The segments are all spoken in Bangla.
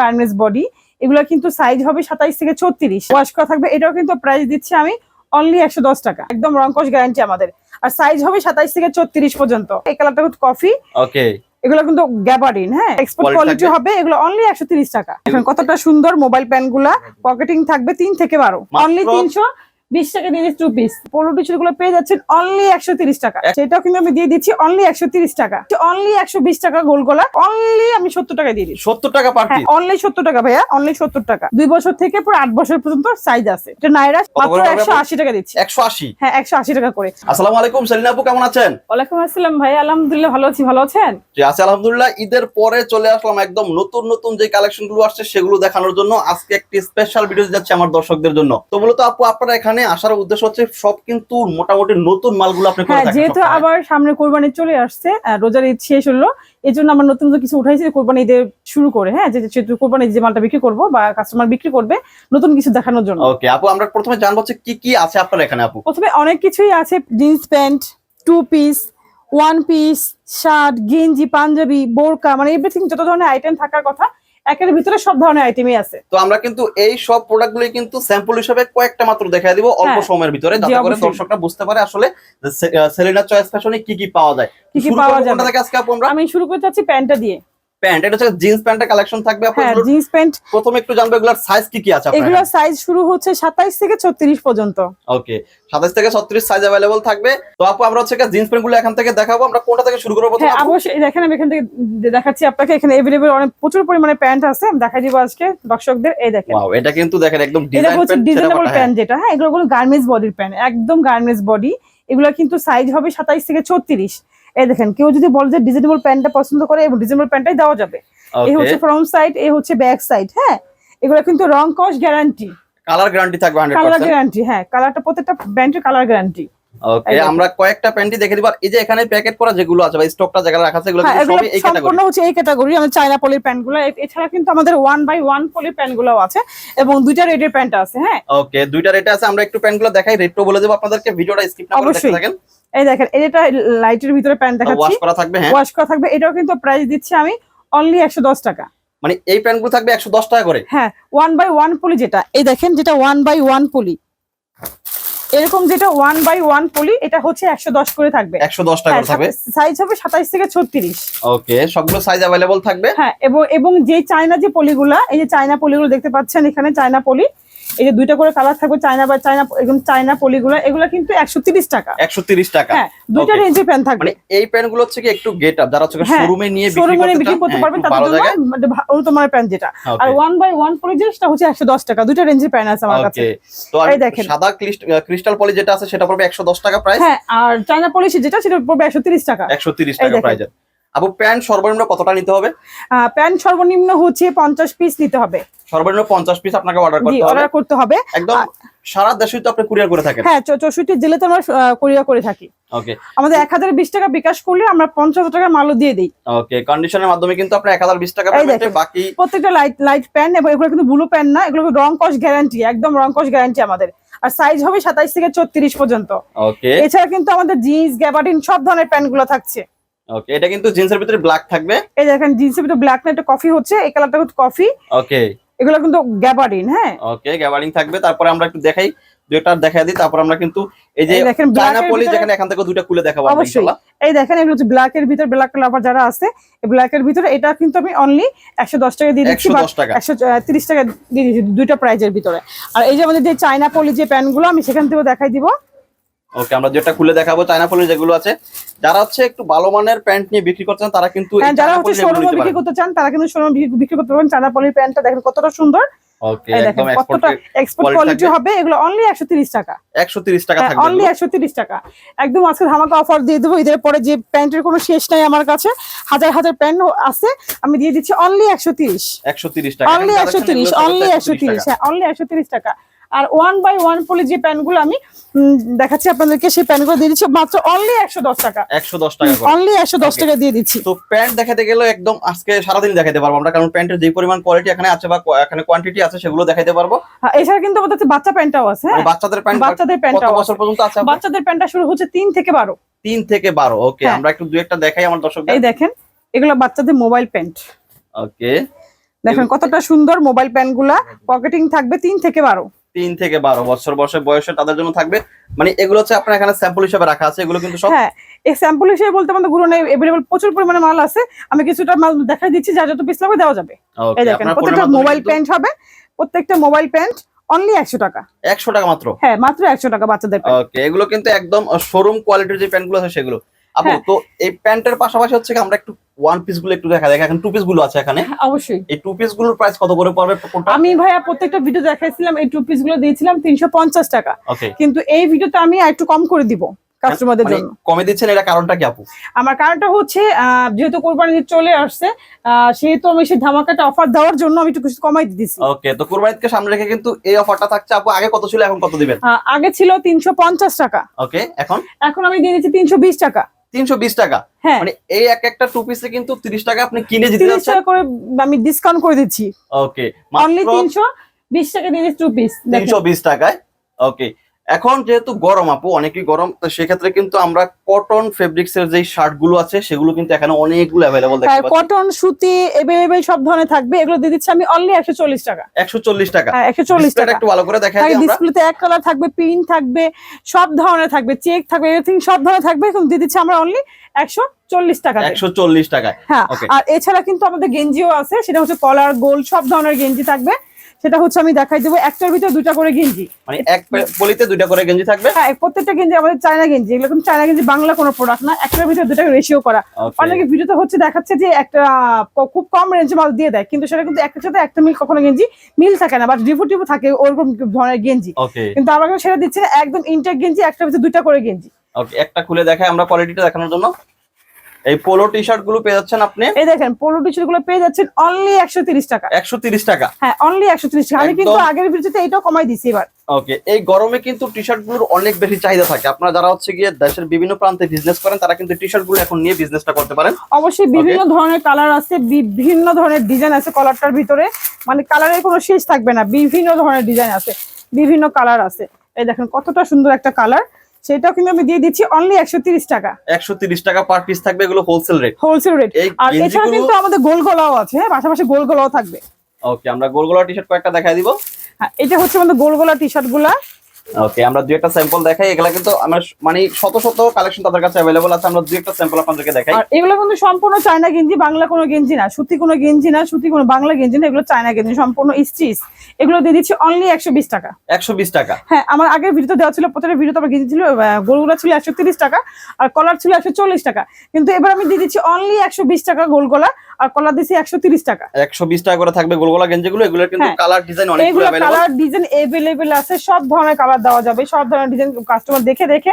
টার্মলেস বডি এগুলো কিন্তু সাইজ হবে সাতাইশ থেকে ছত্রিশ। ওয়াশ করা থাকবে এটাও কিন্তু প্রাইস দিচ্ছি আমি অনলি একশো দশ টাকা। একদম রংকশ গ্যারান্টি আমাদের। আর সাইজ হবে সাতাইশ থেকে ছত্রিশ পর্যন্ত। এই কালারটা হচ্ছে কফি ওকে এগুলো কিন্তু গ্যাবারিন হ্যাঁ? এক্সপোর্ট কোয়ালিটি হবে এগুলো অনলি একশো তিরিশ টাকা। এখন কতটা সুন্দর মোবাইল প্যানগুলা পকেটিং থাকবে তিন থেকে বারো। অনলি তিনশো বিশ টাকা দিয়ে দিচ্ছি টু পিস পোলো গুলো পেয়ে যাচ্ছেন অনলি একশো তিরিশ টাকা। সেটাও কিন্তু আমি দিয়ে দিচ্ছি অনলি একশো তিরিশ টাকা। অনলি একশো বিশ টাকা গোল গোলা অনলি আমি সত্তর টাকা দিয়ে দিচ্ছি। সত্তর টাকা পার হ্যাঁ অনলি সত্তর টাকা ভাইয়া অনলি সত্তর টাকা। দুই বছর থেকে পুরো আট বছর পর্যন্ত সাইজ আছে। এটা নাইরা মাত্র একশো আশি টাকা দিচ্ছি। একশো আশি? হ্যাঁ একশো আশি টাকা করে। আসসালামু আলাইকুম সেলিনা আপু কেমন আছেন? ওয়ালাইকুম আসসালাম ভাই আলহামদুলিল্লাহ ভালো আছি ভালো আছেন? জি আছি আলহামদুলিল্লাহ। ঈদের পরে চলে আসলাম একদম নতুন নতুন যে কালেকশনগুলো আসছে সেগুলো দেখানোর জন্য আজকে একটি স্পেশাল ভিডিও যাচ্ছে আমার দর্শকদের জন্য। তো মূলত আপু আপনারা এখানে আসার উদ্দেশ্য হচ্ছে সব কিন্তু মোটামুটি নতুন মালগুলো আপনি করে হ্যাঁ যেহেতু আবার সামনে কোরবানি চলে আসছে রোজার ঈদ শেষ হলো এই জন্য আমরা নতুন নতুন কিছু উঠাইছি কোরবানি ঈদের শুরু করে হ্যাঁ যে যেহেতু কোরবানি যে মালটা বিক্রি করব বা কাস্টমার বিক্রি করবে নতুন কিছু দেখানোর জন্য। ওকে আপু আমরা প্রথমে জানব হচ্ছে কি কি আছে আপনার এখানে আপু? প্রথমে অনেক কিছুই আছে jeans pant two piece one piece shirt গেঞ্জি পাঞ্জাবি বোরকা মানে এভরিথিং যত ধরনের আইটেম থাকার কথা একের ভিতরে সব ধরনের আইটেমই আছে। তো আমরা কিন্তু এই সব প্রোডাক্ট গুলি কিন্তু স্যাম্পল হিসেবে কয়েকটা মাত্র দেখায় দিব অল্প হ্যাঁ। সময়ের ভিতরে যাতে করে দর্শকরা বুঝতে পারে আসলে সেলিনা চয়েস ফ্যাশনে কি কি পাওয়া যায়। কি কি পাওয়া যায় আজকে আমরা? আমি শুরু করতে চাচ্ছি প্যান্টটা দিয়ে। প্যান্ট এটা হচ্ছে জিন্স প্যান্টের কালেকশন থাকবে হ্যাঁ জিন্স প্যান্ট। প্রথমে একটু জানব এগুলোর সাইজ কি কি আছে আপনার এগুলোর সাইজ শুরু হচ্ছে সাতাইশ থেকে ছত্রিশ পর্যন্ত। ওকে সাতাশ থেকে ছত্রিশ সাইজ অ্যাভেলেবল থাকবে। তো আপু আমরা হচ্ছে জিন্স প্যান্টগুলো এখান থেকে দেখাবো। আমরা কোনটা থেকে শুরু করব প্রথমে হ্যাঁ অবশ্যই দেখেন আমি এখান থেকে দেখাচ্ছি আপনাকে। এখানে এভেলেবেল অনেক প্রচুর পরিমাণে প্যান্ট আছে। আমি দেখাই দিব আজকে দর্শকদের। এই দেখেন। এটা কিন্তু দেখেন একদম ডিজাইনেবল প্যান্ট যেটা হ্যাঁ এগুলো গার্মেন্টস বডির প্যান্ট একদম গার্মেন্টস বডি এগুলো কিন্তু সাইজ হবে সাতাইশ থেকে ছত্রিশ। এই দেখেন কেউ যদি বলে যে ডিজাইনেবল প্যান্টটা পছন্দ করে এবং ডিজাইনেবল প্যান্টটাই দেওয়া যাবে এই হচ্ছে ফ্রন্ট সাইড এই হচ্ছে ব্যাক সাইড হ্যাঁ? এগুলো কিন্তু রং কস গ্যারান্টি কালার গ্যারান্টি থাকবে হান্ড্রেড কালার পার্সেন্ট গ্যারান্টি হ্যাঁ কালারটা প্রত্যেকটা ব্যান্ডের কালার গ্যারান্টি ওকে আমরা কয়েকটা প্যান্টই দেখে দিব আর এই যে এখানে প্যাকেট করা যেগুলো আছে বা স্টকটা জায়গা রাখা আছে এগুলো হ্যাঁ সবই এই সম্পূর্ণ হচ্ছে এই ক্যাটাগরি আমাদের চায়না পলির প্যান্টগুলো এছাড়া কিন্তু আমাদের ওয়ান বাই ওয়ান পলির প্যান্টগুলো আছে এবং দুইটা রেডের প্যান্ট আছে হ্যাঁ? ওকে দুইটা রেটে আছে আমরা একটু প্যান্টগুলো দেখাই রেটও বলে দেবো আপনাদেরকে ভিডিওটা স্কিপ না করে দেখতে অবশ্যই। থাকেন। এই দেখেন এটা লাইটের ভিতরে প্যান্ট দেখাচ্ছি ওয়াশ করা থাকবে হ্যাঁ? ওয়াশ করা থাকবে এটাও কিন্তু প্রাইস দিচ্ছি আমি অনলি একশো দশ টাকা। মানে এই প্যান্টগুলো থাকবে একশো দশ টাকা করে? হ্যাঁ ওয়ান বাই ওয়ান পলি যেটা এই দেখেন যেটা ওয়ান বাই ওয়ান পলি এরকম যেটা ওয়ান বাই ওয়ান পলি এটা হচ্ছে একশো দশ করে থাকবে। একশো দশ টাকা করে থাকবে? সাইজ হবে সাতাইশ থেকে ছত্রিশ। ওকে সবগুলো সাইজ অ্যাভেলেবল থাকবে? হ্যাঁ এবং এবং যে চায়না যে পলিগুলা এই যে চায়না পলিগুলো দেখতে পাচ্ছেন এখানে চায়না পলি এই যে দুইটা করে কালার থাকবে চায়না বা চায়না এরকম চায়না পলিগুলো এগুলো কিন্তু একশো তিরিশ টাকা। একশো তিরিশ টাকা। হ্যাঁ দুইটা. রেঞ্জের প্যান্ট থাকবে। মানে এই প্যান্টগুলো হচ্ছে কি একটু গেট আপ যারা হচ্ছে হ্যাঁ, শোরুমে নিয়ে বিক্রি শোরুমে করতে বিক্রি করতে হ্যাঁ, পারবেন তাদের জন্য মানে উন্নতমানের প্যান্ট যেটা। আর ওয়ান বাই ওয়ান পলি যেটা হচ্ছে একশো দশ টাকা দুইটা রেঞ্জের প্যান্ট আছে আমার কাছে। তো আর এই দেখেন। সাদা ক্রিস্টাল পলি যেটা আছে সেটা পড়বে একশো দশ টাকা প্রাইস হ্যাঁ আর চায়না পলিশ যেটা সেটা পড়বে একশো তিরিশ টাকা। একশো তিরিশ টাকা দেখেন। আপু প্যান্ট সর্বনিম্ন কতটা নিতে হবে? প্যান্ট সর্বনিম্ন হচ্ছে পঞ্চাশ পিস নিতে হবে। সর্বনিম্ন পঞ্চাশ পিস আপনাকে অর্ডার করতে হবে। অর্ডার করতে হবে। একদম সারা দেশে তো আপনি কুরিয়ার করে থাকেন। হ্যাঁ চৌষট্টি জেলাতে আমরা কোরিয়া করে থাকি। ওকে আমাদের এক হাজার বিশ টাকা বিকাশ করলে আমরা পঞ্চাশ টাকার মালও দিয়ে দিই। ওকে কন্ডিশনের মাধ্যমে কিন্তু আপনি এক হাজার বিশ টাকা বাকি প্রত্যেকটা লাইট লাইট প্যান্ট এবং এগুলো কিন্তু ব্লু প্যান্ট না এগুলো রং কস গ্যারান্টি একদম রং কস গ্যারান্টি আমাদের। আর সাইজ হবে সাতাইশ থেকে ছত্রিশ পর্যন্ত। ওকে এছাড়া কিন্তু আমাদের জিন্স গ্যাবার্ডিন সব ধরনের প্যান্টগুলো থাকছে। ওকে এটা কিন্তু জিন্সের ভিতরে ব্ল্যাক থাকবে। এই দেখেন জিন্সের ভিতরে ব্ল্যাক না একটা কফি হচ্ছে এই কালারটা হচ্ছে কফি ওকে এগুলো কিন্তু গ্যাবার্ডিন হ্যাঁ? ওকে গ্যাবারিং থাকবে। তারপরে আমরা একটু দেখাই দুইটা দেখাই দিই। তারপর আমরা কিন্তু এই যে চায়না পলি যেখানে এখান থেকে দুইটা খুলে দেখাবো অবশ্যই। ইনশাআল্লাহ। এই দেখেন এগুলো হচ্ছে ব্ল্যাক এর ভিতরে ব্ল্যাক লাভার যারা আছে এই ব্ল্যাক এর ভিতরে এটা কিন্তু আমি অনলি একশো দশ টাকা দিয়ে দিচ্ছি একশো বা দশ টাকা। একশো তিরিশ টাকা দিয়ে দিচ্ছি দুইটা প্রাইজের ভিতরে। আর এই যে আমাদের যে চায়না পলি যে প্যান্টগুলো আমি সেখান থেকেও দেখাই দিব। ওকে আমরা যেটা খুলে দেখাবো চায়না পলি যেগুলো আছে যারা হচ্ছে একটু ভালো মানের প্যান্ট নিয়ে বিক্রি করছেন তারা কিন্তু হ্যাঁ যারা হচ্ছে শোরুমে বিক্রি করতে চান তারা কিন্তু শোরুমে বিক্রি করতে পারবেন। চায়না পলির প্যান্টটা দেখেন কতটা সুন্দর। ওকে একদম এক্সপোর্ট কোয়ালিটি হবে এগুলো অনলি একশো তিরিশ টাকা। 130 টাকা থাকবে অনলি এগুলো। একশো তিরিশ টাকা। একদম আজকে ধামাকা অফার দিয়ে দেবো ঈদের পরে যে প্যান্টের কোনো শেষ নাই আমার কাছে হাজার হাজার প্যান্ট আছে আমি দিয়ে দিচ্ছি অনলি একশো তিরিশ। 130 টাকা। অনলি এখন একশো collection তিরিশ এগুলো অনলি একশো 130 তিরিশ হ্যাঁ অনলি একশো তিরিশ টাকা। আর ওয়ান বাই ওয়ান পলি যে প্যান্টগুলো আমি দেখাচ্ছি আপনাদেরকে সেই প্যান্টগুলো দিয়ে দিচ্ছি মাত্র অনলি একশো দশ টাকা। 110 টাকা অনলি একশো দশ টাকা দিয়ে দিচ্ছি। তো প্যান্ট দেখাতে গেলে একদম আজকে সারাদিন দেখাতে পারব আমরা কারণ প্যান্টের যে পরিমাণ কোয়ালিটি এখানে আছে বা এখানে কোয়ান্টিটি আছে সেগুলো দেখাতে পারব। হ্যাঁ, এছাড়া কিন্তু আমাদের বাচ্চা প্যান্টটাও আছে হ্যাঁ? মানে বাচ্চাদের প্যান্ট বাচ্চাদের কত প্যান্টটাও বছর পর্যন্ত আছে বাচ্চাদের প্যান্টটা শুরু হচ্ছে তিন থেকে বারো। তিন থেকে বারো ওকে হ্যাঁ। আমরা একটু দু একটা দেখাই আমার দর্শক এই দেখেন এগুলো বাচ্চাদের মোবাইল প্যান্ট ওকে দেখেন কতটা সুন্দর মোবাইল প্যান্টগুলা পকেটিং থাকবে তিন থেকে বারো। তিন থেকে বারো বছর বয়সে বয়সে তাদের জন্য থাকবে। মানে এগুলো হচ্ছে আপনার এখানে স্যাম্পল হিসেবে রাখা আছে এগুলো কিন্তু সব হ্যাঁ এই স্যাম্পল হিসেবে বলতে আমাদেরগুলো নেই এভেলেবল প্রচুর পরিমাণে মাল আছে। আমি কিছুটা মাল দেখাই দিচ্ছি যা যত পিস লাগবে দেওয়া যাবে। এই দেখেন প্রত্যেকটা মোবাইল প্যান্ট হবে প্রত্যেকটা মোবাইল প্যান্ট অনলি একশো টাকা। একশো টাকা মাত্র? হ্যাঁ মাত্র একশো টাকা বাচ্চাদের ওকে এগুলো কিন্তু একদম শোরুম কোয়ালিটির যে প্যান্টগুলো আছে সেগুলো। আপু হ্যাঁ। তো এই প্যান্টের পাশাপাশি হচ্ছে আমরা একটু ওয়ান পিসগুলো একটু দেখা দেখে এখন টু পিসগুলো আছে এখানে। হ্যাঁ, অবশ্যই। এই টু পিসগুলোর প্রাইস কত করে পড়বে আমি ভাইয়া প্রত্যেকটা ভিডিও দেখাইছিলাম এই টু পিসগুলো দিয়েছিলাম তিনশো পঞ্চাশ টাকা। ওকে কিন্তু এই ভিডিওতে আমি একটু কম করে দিব কাস্টমারদের মানে জন্য। কমে দিচ্ছেন এটা কারণটা কি আপু? আমার কারণটা হচ্ছে যেহেতু কোরবানি চলে আসছে সেহেতু আমি সেই ধামাকাটা অফার দেওয়ার জন্য আমি একটু কিছু কমাই দিতেছি। ওকে তো কুরবানিকে সামনে রেখে কিন্তু এই অফারটা থাকছে আপু। আগে কত ছিল এখন কত দিবেন? আগে ছিল তিনশো পঞ্চাশ টাকা। ওকে এখন? এখন আমি দিয়ে দিচ্ছি তিনশো বিশ টাকা। তিনশো বিশ টাকা। হ্যাঁ। মানে এই এক একটা টু পিসে কিন্তু তিরিশ টাকা আপনি কিনে দিতে যাচ্ছেন টাকা করে আমি ডিসকাউন্ট করে দিচ্ছি। ওকে অনলি তিনশো বিশ টাকা দিয়ে টু পিস তিনশো বিশ টাকায়। ওকে এখন যেহেতু গরম আপু অনেকই গরম তো সেক্ষেত্রে কিন্তু আমরা কটন ফেব্রিক্স এর যে শার্টগুলো আছে সেগুলো কিন্তু এখানে অনেকগুলো অ্যাভেলেবল দেখতে পাচ্ছি। কটন সুতি এভেলেবেল সব ধরনের থাকবে। এগুলো দিয়ে দিচ্ছি আমি অনলি একশো চল্লিশ টাকা। একশো চল্লিশ টাকা। হ্যাঁ একশো চল্লিশ Displayটা টাকা। একটু ভালো করে দেখা হ্যাঁ দিই আমরা। ডিসপ্লেতে এক কালার থাকবে প্রিন্ট থাকবে সব ধরনের থাকবে চেক থাকবে এভরিথিং সব ধরনের থাকবে। এখন দিয়ে দিচ্ছি আমরা অনলি একশো চল্লিশ টাকা একশো চল্লিশ টাকায়। হ্যাঁ. আর এছাড়া কিন্তু আমাদের গেঞ্জিও আছে সেটা হচ্ছে কলার গোল সব ধরনের গেঞ্জি থাকবে। সেটা হচ্ছে আমি দেখাই দেবো। একটার ভিতরে দুটা করে গেঞ্জি। মানে এক পলিতে দুইটা করে গেঞ্জি থাকবে? হ্যাঁ প্রত্যেকটা গেঞ্জি আমাদের চায়না গেঞ্জি। এগুলো কিন্তু চায়না গেঞ্জি বাংলা কোনো প্রোডাক্ট না। একটার ভিতরে দুটা রেশিও করা. অনেকে ভিডিওতে হচ্ছে দেখাচ্ছে যে একটা খুব কম রেঞ্জে মাল দিয়ে দেয়। কিন্তু সেটা কিন্তু একটার সাথে একটা মিল কখনো গেঞ্জি মিল থাকে না। বা ডিফু টিফু থাকে ওরকম ধরনের গেঞ্জি। কিন্তু আমরা কিন্তু সেটা দিচ্ছি না। একদম ইনটেক গেঞ্জি একটার ভিতরে দুটা করে গেঞ্জি। একটা খুলে দেখায় আমরা কোয়ালিটিটা দেখানোর জন্য। এই পোলো টি শার্টগুলো পেয়ে যাচ্ছেন আপনি? এই দেখেন পোলো টি শার্টগুলো পেয়ে যাচ্ছেন অনলি একশো তিরিশ টাকা। একশো তিরিশ টাকা। হ্যাঁ অনলি একশো তিরিশ টাকা। আমি কিন্তু আগের ভিডিওতে এটাও কমাই দিছি এবার। ওকে এই গরমে কিন্তু টি শার্টগুলোর অনেক বেশি চাহিদা থাকে। আপনারা যারা হচ্ছে গিয়ে দেশের বিভিন্ন প্রান্তে বিজনেস করেন তারা কিন্তু টি শার্টগুলো এখন নিয়ে বিজনেসটা করতে পারেন। অবশ্যই বিভিন্ন ধরনের কালার আছে বিভিন্ন ধরনের ডিজাইন আছে কলারটার ভিতরে। মানে কালারের কোনো শেষ থাকবে না বিভিন্ন ধরনের ডিজাইন আছে বিভিন্ন কালার আছে। এই দেখেন কতটা সুন্দর একটা কালার সেটাও কিন্তু আমি দিয়ে দিচ্ছি অনলি একশো তিরিশ টাকা। একশো তিরিশ টাকা পার পিস থাকবে এগুলো হোলসেল রেট হোলসেল রেট আর এছাড়া কিন্তু আমাদের গোল গলাও আছে হ্যাঁ? পাশাপাশি গোল গলাও থাকবে। ওকে আমরা গোল গোলগোলা টি শার্ট কয়েকটা দেখাই দিব। হ্যাঁ এটা হচ্ছে আমাদের গোল গলা টি শার্টগুলা। ওকে আমরা দুই একটা স্যাম্পল দেখাই। এগুলা কিন্তু আমার মানে শত শত কালেকশন তাদের কাছে অ্যাভেলেবল আছে। আমরা দুই একটা স্যাম্পল আপনাদেরকে দেখাই। আর এগুলো কিন্তু সম্পূর্ণ চায়না গেঞ্জি বাংলা কোনো গেঞ্জি না। সুতি কোনো গেঞ্জি না সুতি কোনো বাংলা গেঞ্জি না এগুলো চায়না গেঞ্জি সম্পূর্ণ স্টিচ এগুলো দিয়ে দিচ্ছি অনলি একশো বিশ টাকা। একশো বিশ টাকা। হ্যাঁ আমার আগের ভিডিওতে দেওয়া ছিল প্রত্যেকটা ভিডিওতে আমার গেঞ্জি ছিল গোলগুলা ছিল একশো তিরিশ টাকা আর কলার ছিল একশো চল্লিশ টাকা। কিন্তু এবার আমি দিয়ে দিচ্ছি অনলি একশো বিশ টাকা গোলগলা। আর কলার দিচ্ছি একশো তিরিশ টাকা একশো বিশ টাকা করে থাকবে গোলগোলা গেঞ্জিগুলো এগুলোর কিন্তু হ্যাঁ। কালার ডিজাইন অনেক কালার ডিজাইন এভেলেবেল আছে সব ধরনের কালার দেওয়া যাবে সব ধরনের ডিজাইন কাস্টমার দেখে দেখে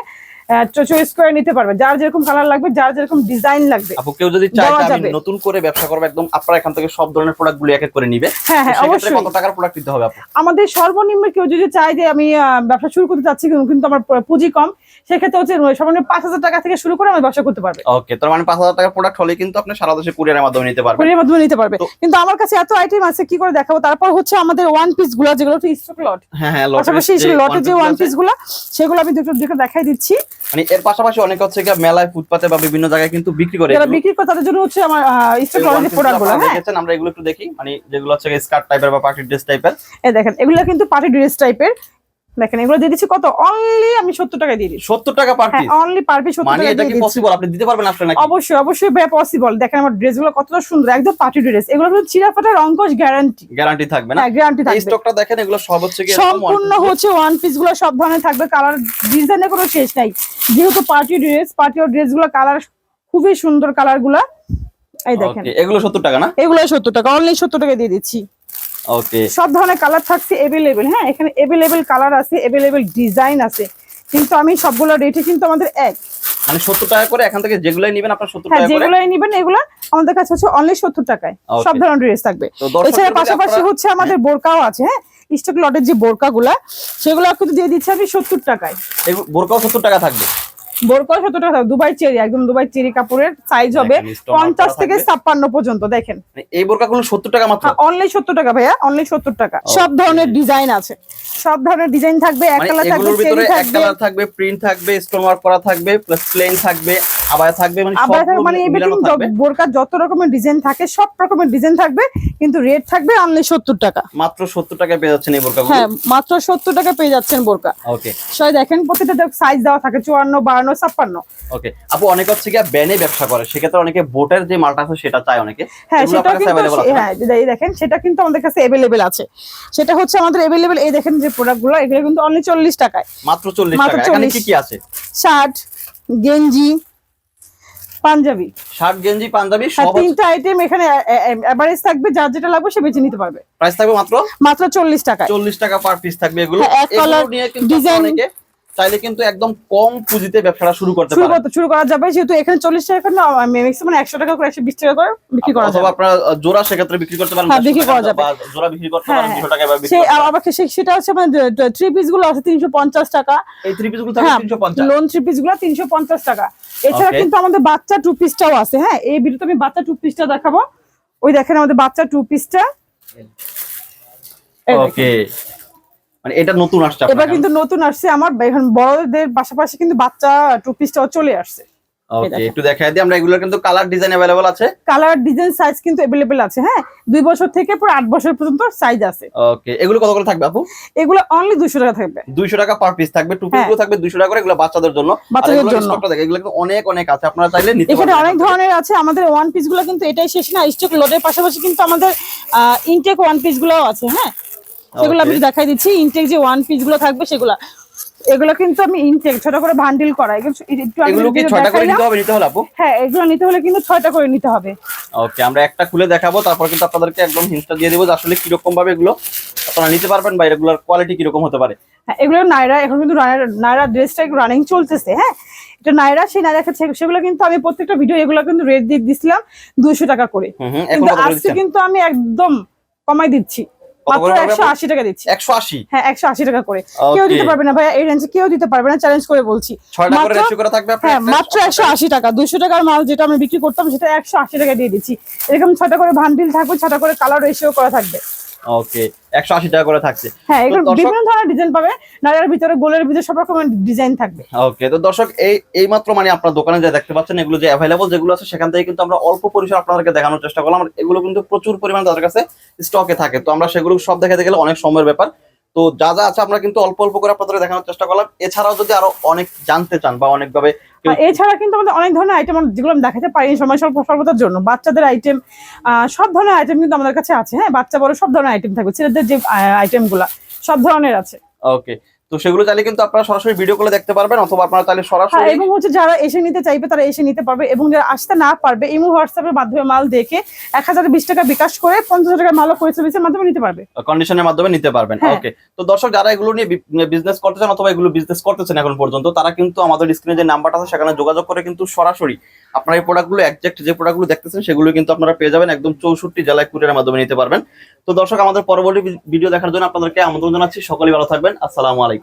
চয়েস করে নিতে পারবে যার যেরকম কালার লাগবে যার যেরকম ডিজাইন লাগবে আপু কেউ যদি চায় আমি নতুন করে ব্যবসা করব একদম আপনারা এখান থেকে সব ধরনের প্রোডাক্টগুলো এক এক করে নিবে হ্যাঁ হ্যাঁ অবশ্যই। কত টাকার প্রোডাক্ট নিতে হবে আপু? আমাদের সর্বনিম্ন কেউ যদি চায় যে আমি ব্যবসা শুরু করতে চাচ্ছি কিন্তু- আমার পুঁজি কম সেক্ষেত্রে হচ্ছে সর্বনিম্ন পাঁচ হাজার টাকা থেকে শুরু করে আমার ব্যবসা করতে পারবে। ওকে তার মানে পাঁচ হাজার টাকার প্রোডাক্ট হলে কিন্তু আপনি সারা দেশে কুরিয়ারের মাধ্যমে নিতে পারবেন। কুরিয়ার মাধ্যমে নিতে পারবে। কিন্তু আমার কাছে এত আইটেম আছে কি করে দেখাবো? তারপর হচ্ছে আমাদের ওয়ান পিসগুলা যেগুলো হচ্ছে স্টক লট হ্যাঁ হ্যাঁ লটের পাশাপাশি লটের যে ওয়ান পিসগুলা সেগুলো আমি দুটো দুটো দেখাই দিচ্ছি। মানে এর পাশাপাশি অনেক হচ্ছে কি মেলায় ফুটপাতে বা বিভিন্ন জায়গায় কিন্তু বিক্রি করে যারা বিক্রি করে তাদের জন্য হচ্ছে আমার স্টক এগুলো one লটের piece প্রোডাক্টগুলো গুলো আপনারা হ্যাঁ। দেখেন আমরা এগুলো একটু দেখি। মানে যেগুলো হচ্ছে স্কার্ট টাইপের বা পার্টি ড্রেস টাইপের এই দেখেন এগুলো কিন্তু পার্টি ড্রেস টাইপের দেখেন এগুলো দিয়ে দিচ্ছি কত? অনলি আমি সত্তর টাকা দিয়ে দিচ্ছি। সত্তর টাকা per piece only per piece সত্তর মানে টাকা এটা কি পসিবল আপনি দিতে পারবেন আসলে নাকি? অবশ্যই অবশ্যই ভাই পসিবল দেখেন আমার ড্রেসগুলো কতটা সুন্দর একদম পার্টি ড্রেস এগুলো কিন্তু চিরাফাটার অঙ্কশ গ্যারান্টি গ্যারান্টি থাকবে না? গ্যারান্টি এই স্টকটা দেখেন এগুলো সব হচ্ছে কি সম্পূর্ণ হচ্ছে ওয়ান পিসগুলো সব ধরনের থাকবে। কালার ডিজাইনের কোনো শেষ নাই। যেহেতু পার্টি ড্রেস পার্টি ড্রেসগুলো কালার খুবই সুন্দর কালারগুলা। এই দেখেন। এগুলো সত্তর টাকা না? এগুলো সত্তর টাকা অনলি সত্তর টাকা দিয়ে দিচ্ছি। ওকে সব ধরনের কালার থাকছে এভেলেবেল হ্যাঁ? এখানে এভেলেবেল কালার আছে এভেলেবেল ডিজাইন আছে। কিন্তু আমি সবগুলো রেটে কিন্তু আমাদের এক। মানে সত্তর টাকা করে এখান থেকে যেগুলাই নেবেন আপনার সত্তর হ্যাঁ টাকা করে যেগুলো নিবেন এগুলো আমাদের কাছে হচ্ছে অনলি সত্তর টাকায়। সব ধরনের ড্রেস থাকবে। এছাড়া পাশাপাশি হচ্ছে আমাদের বোরকাও আছে হ্যাঁ? স্টক লটের যে বোরকা গুলা সেগুলো কিন্তু দিয়ে দিচ্ছি আমি সত্তর টাকায়। এগুলো- বোরকাও সত্তর টাকা থাকবে। বোরকাও সত্তর টাকা দুবাই চেরি একদম দুবাই চেরি কাপড়ের সাইজ হবে পঞ্চাশ থেকে ছাপ্পান্ন পর্যন্ত দেখেন। এই বোরকা বোরকাগুলো সত্তর টাকা মাত্র? অনলি সত্তর টাকা ভাইয়া অনলি সত্তর টাকা। সব ধরনের ডিজাইন আছে। সব ধরনের ডিজাইন থাকবে এক মানে কালার থাকবে এক থাকবে। কালার থাকবে প্রিন্ট থাকবে স্টোন ওয়ার্ক করা থাকবে প্লাস প্লেন থাকবে। আবায়া থাকবে মানে সবগুলো মানে এভরিথিং বোরকার যত রকমের ডিজাইন থাকে সব রকমের ডিজাইন থাকবে কিন্তু রেট থাকবে অনলি সত্তর টাকা। মাত্র সত্তর টাকায় পেয়ে যাচ্ছেন এই বোরকাগুলো? হ্যাঁ মাত্র সত্তর টাকা পেয়ে যাচ্ছেন বোরকা। ওকে সবাই দেখেন প্রতিটা সাইজ দেওয়া থাকে চুয়ান্ন বাহান্ন ছাপ্পান্ন। ওকে আপু অনেক হচ্ছে গিয়ে ব্যানে ব্যবসা করে। সেক্ষেত্রে অনেকে বোটের যে মালটা আছে সেটা চায় অনেকে। হ্যাঁ সেটা কিন্তু হ্যাঁ এই দেখেন সেটা কিন্তু আমাদের কাছে অ্যাভেলেবেল আছে। সেটা হচ্ছে আমাদের অ্যাভেলেবেল এই দেখেন যে প্রোডাক্টগুলো এগুলো কিন্তু অনলি চল্লিশ টাকায়। মাত্র চল্লিশ মাত্র টাকা এখানে কি কি আছে? শার্ট গেঞ্জি পাঞ্জাবি। শার্ট গেঞ্জি পাঞ্জাবি সব তিনটা আইটেম এখানে এভারেজ থাকবে যার যেটা লাগবে সে বেছে নিতে পারবে। প্রাইস থাকবে মাত্র? মাত্র 40 টাকা 40 টাকা পার পিস থাকবে এগুলো। হ্যাঁ, এক কালার colour চাইলে কিন্তু একদম কম পুঁজিতে ব্যবসাটা শুরু করতে পারেন। করতে শুরু করা যাবে যেহেতু এখানে চল্লিশ টাকা করে ম্যাক্সিমাম একশো টাকা করে একশো বিশ টাকা করে বিক্রি করা যাবে। অথবা আপনারা জোড়া সেক্ষেত্রে বিক্রি করতে পারেন হ্যাঁ, বিক্রি করা যাবে। জোড়া বিক্রি করতে হ্যাঁ, পারেন হ্যাঁ। 200 টাকা বা বিক্রি। আবার সেটা হচ্ছে মানে থ্রি পিসগুলো আছে তিনশো পঞ্চাশ টাকা। এই থ্রি পিসগুলো হ্যাঁ 350 লোন থ্রি পিসগুলো তিনশো পঞ্চাশ টাকা। এছাড়া কিন্তু আমাদের বাচ্চা টু পিসটাও আছে হ্যাঁ? এই ভিডিওতে আমি বাচ্চা টু পিসটা দেখাবো। ওই দেখেন আমাদের বাচ্চা টু। পিসটা ওকে মানে এটা নতুন আসছে এবার আপনার কিন্তু নতুন আসছে আমার এখন বড়দের পাশাপাশি কিন্তু বাচ্চা টু পিসটাও চলে আসছে ওকে দেখেন। একটু দেখাই দিই আমরা এগুলোর কিন্তু কালার ডিজাইন अवेलेबल আছে কালার ডিজাইন সাইজ কিন্তু অ্যাভেলেবেল আছে হ্যাঁ দুই বছর থেকে পুরো আট বছর পর্যন্ত সাইজ আছে ওকে এগুলো কত করে থাকবে আপু এগুলো অনলি দুশো টাকা থাকবে 200 টাকা পার পিস থাকবে টু পিস হ্যাঁ। গুলো থাকবে 200 টাকা করে এগুলো বাচ্চাদের জন্য আর বাচ্চাদের এগুলোর জন্য। স্টকটা দেখেন এগুলো কিন্তু অনেক অনেক আছে আপনারা চাইলে নিতে এখানে পারবেন অনেক ধরনের আছে আমাদের ওয়ান পিস গুলো কিন্তু এটাই শেষ না স্টক লোডের পাশাপাশি কিন্তু আমাদের ইনটেক ওয়ান পিস গুলো আছে হ্যাঁ সেগুলো আমি দেখাই দিচ্ছি। ইনটেক যে ওয়ান পিসগুলো থাকবে সেগুলো। এগুলো কিন্তু আমি ইনটেক ছোট করে বান্ডিল করা এগুলো একটু আমি এগুলো কি ছয়টা করে নিতে হবে নিতে হলে আপু? হ্যাঁ এগুলো নিতে হলে কিন্তু ছয়টা করে নিতে হবে। ওকে আমরা একটা খুলে দেখাবো তারপর কিন্তু আপনাদেরকে একদম হিন্টটা দিয়ে দেবো যে আসলে কীরকম ভাবে এগুলো আপনারা নিতে পারবেন বা এগুলোর কোয়ালিটি কীরকম হতে পারে। হ্যাঁ এগুলো নাইরা এখন কিন্তু নাইরা ড্রেসটা রানিং চলতেছে হ্যাঁ? এটা নাইরা সেই নাইরা সেগুলো কিন্তু আমি প্রত্যেকটা ভিডিও এগুলো কিন্তু রেট দিয়ে দিছিলাম দুশো টাকা করে। কিন্তু আজকে কিন্তু আমি একদম কমাই দিচ্ছি। টাকা দিচ্ছি। 180 হ্যাঁ একশো আশি টাকা করে। কেউ দিতে পারবে না ভাইয়া এই রেঞ্জে কেউ দিতে পারবে না চ্যালেঞ্জ করে বলছি। ছয়টা করে মাত্র- রেশিও করা থাকবে আপনার হ্যাঁ মাত্র একশো আশি টাকা। দুশো টাকার মাল যেটা আমি বিক্রি করতাম সেটা টাকা দিয়ে দিচ্ছি। এরকম ছটা করে ভান্ডিল থাকবে ছটা করে কালার রেশিও করা থাকবে। ওকে 180 টাকা করে থাকছে। হ্যাঁ এগুলো বিভিন্ন ধরনের ডিজাইন পাবে। ভিতরে গোলের ভিতরে সব রকমের ডিজাইন থাকবে। ওকে তো দর্শক এই এই মাত্র মানে আপনার দোকানে যা দেখতে পাচ্ছেন এগুলো যে যেগুলো আছে সেখান থেকে কিন্তু আমরা অল্প পরিসর আপনাদেরকে দেখানোর চেষ্টা করলাম। এগুলো কিন্তু প্রচুর পরিমাণ তাদের কাছে স্টকে থাকে। তো আমরা সেগুলো সব দেখাতে গেলে অনেক সময়ের ব্যাপার। তো যা যা আছে আমরা কিন্তু অল্প অল্প করে আপনাদের দেখানোর চেষ্টা করলাম। এছাড়াও যদি আরও অনেক জানতে চান বা অনেকভাবে এছাড়া কিন্তু আমাদের অনেক ধরনের আইটেম যেগুলো আমি দেখাতে পারি সময় স্বল্প স্বল্পতার জন্য। বাচ্চাদের আইটেম সব ধরনের আইটেম কিন্তু আমাদের কাছে আছে হ্যাঁ? বাচ্চা বড় সব ধরনের আইটেম থাকবে। ছেলেদের যে আইটেমগুলা সব ধরনের আছে। ওকে তো সেগুলো চাইলে কিন্তু আপনারা সরাসরি ভিডিও করে দেখতে পারবেন অথবা আপনারা চাইলে হ্যাঁ সরাসরি এবং হচ্ছে যারা এসে নিতে চাইবে তারা এসে নিতে পারবে এবং যারা আসতে না পারবে ইমো হোয়াটসঅ্যাপের মাধ্যমে মাল দেখে এক হাজার বিশ টাকা বিকাশ করে পঞ্চাশ টাকা মালও করে সার্ভিসের মাধ্যমে নিতে পারবে। কন্ডিশনের মাধ্যমে নিতে পারবেন। হ্যাঁ। ওকে তো দর্শক যারা এগুলো নিয়ে বিজনেস করতেছেন অথবা এগুলো বিজনেস করতেছেন এখন পর্যন্ত তারা কিন্তু আমাদের স্ক্রিনে যে নাম্বারটা আছে সেখানে যোগাযোগ করে কিন্তু সরাসরি আপনারা এই প্রোডাক্টগুলো একজ্যাক্ট যে প্রোডাক্টগুলো দেখতেছেন সেগুলো কিন্তু আপনারা পেয়ে যাবেন একদম চৌষট্টি জেলায় কুরিয়ারের মাধ্যমে নিতে পারবেন। তো দর্শক আমাদের পরবর্তী ভিডিও দেখার জন্য আপনাদেরকে আমন্ত্রণ জানাচ্ছি। সকলেই ভালো থাকবেন। আসসালামু আলাইকুম।